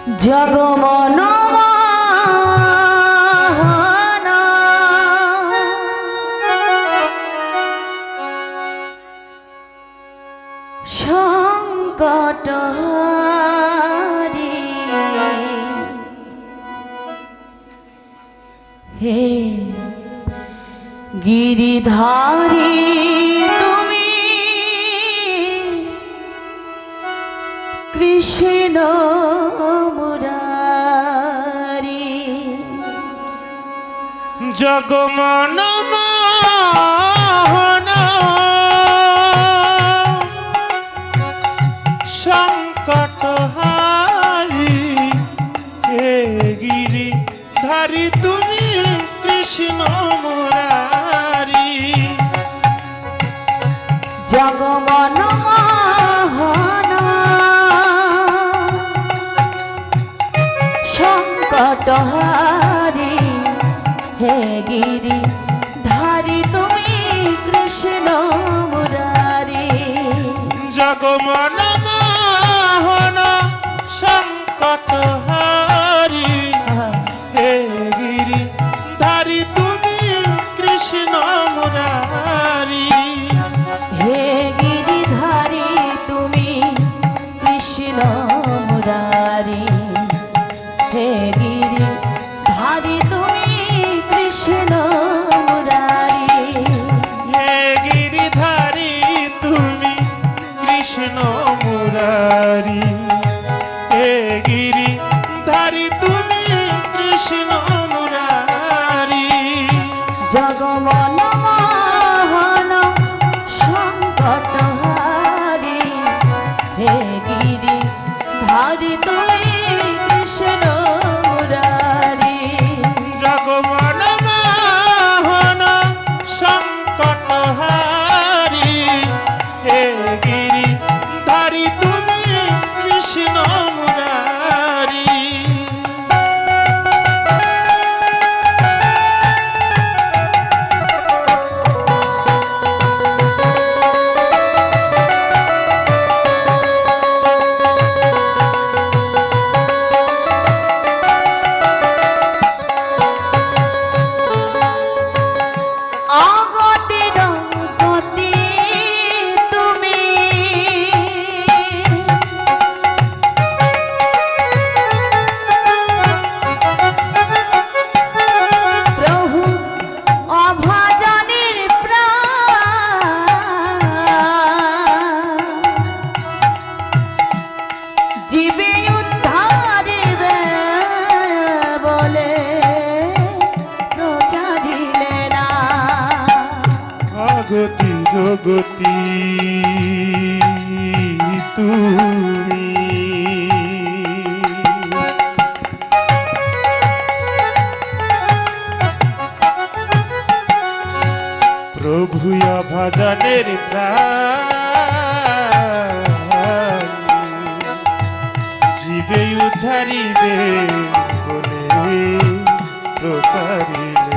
জগমন সংকট হে গিরিধারী তুমি কৃষ্ণ জগমন সংকট হারি হে গিরি ধারি তুমি কৃষ্ণ মুরারি। জগমন সংকট হারি হে গিরি, ধারি তুমি কৃষ্ণ মুরারি। জগমন মোহন সংকট হারি হে গিরি, ধারি তুমি কৃষ্ণ মুরারি। মুরারি তুমি কৃষ্ণ মুরারি। জগমন জগতি তুমি। প্রভু ভজনের জীবে উদ্ধারিবে বলে প্রসারিবে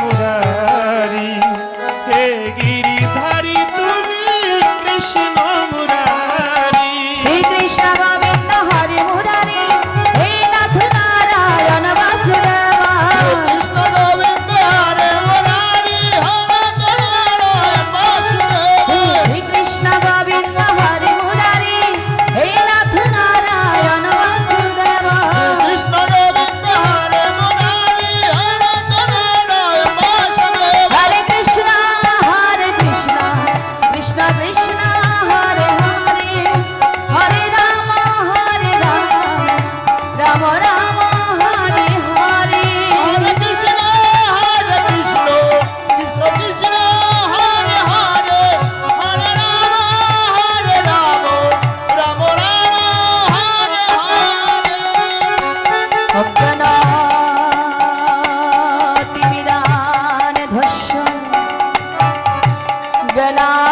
মুরারি হে গিরিধারি তুমি কৃষ্ণ ಬದಲಾ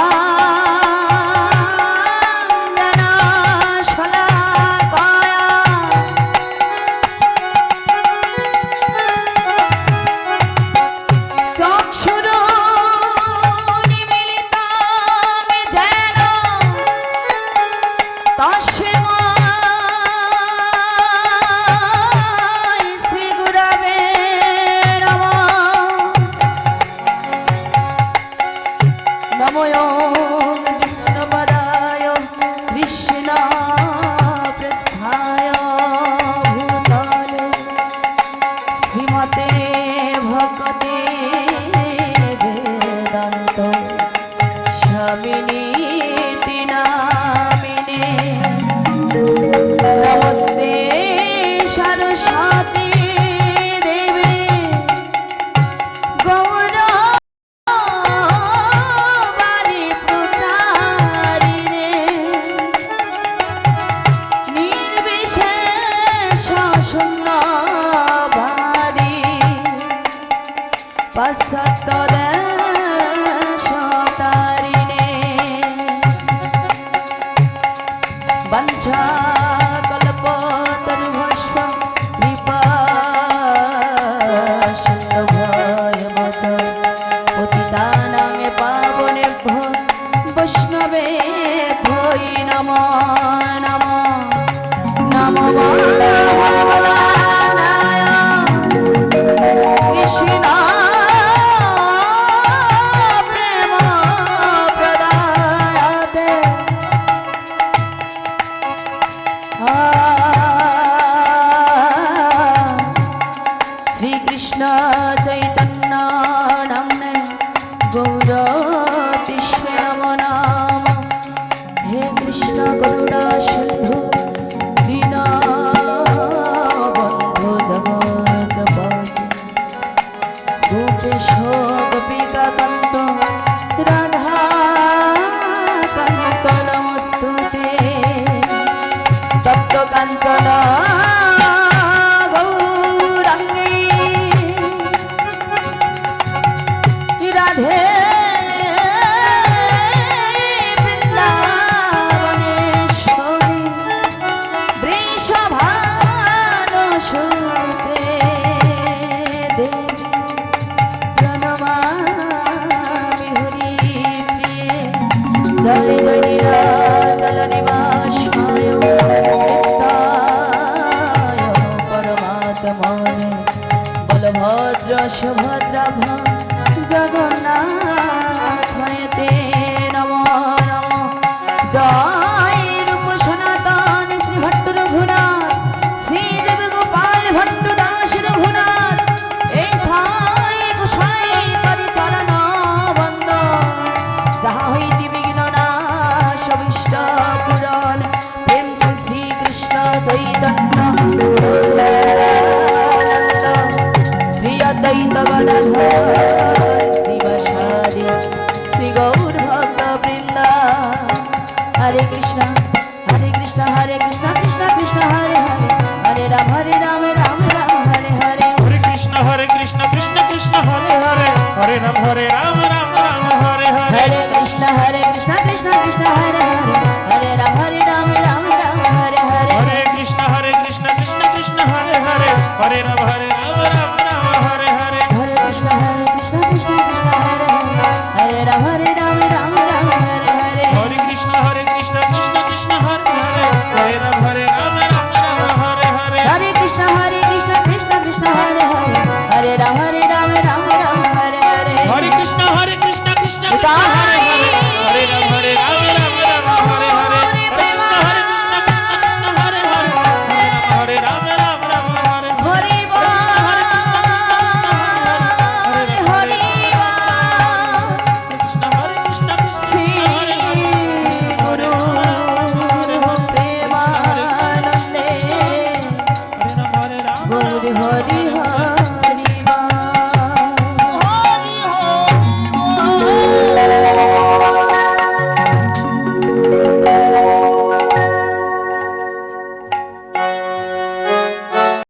শ্রী গৌর ভক্ত বৃন্দা হরে কৃষ্ণ হরে কৃষ্ণ হরে কৃষ্ণ কৃষ্ণ কৃষ্ণ হরে হরে। হরে রাম হরে রাম রাম রাম হরে হরে। হরে কৃষ্ণ হরে কৃষ্ণ কৃষ্ণ কৃষ্ণ হরে হরে। হরে রাম হরে রাম রাম রাম হরে হরে। হরে কৃষ্ণ হরে কৃষ্ণ কৃষ্ণ কৃষ্ণ হরে হরে। হরে রাম হরে রাম রাম রাম হরে হরে। হরে কৃষ্ণ হরে কৃষ্ণ কৃষ্ণ কৃষ্ণ হরে হরে। হরে রাম হরে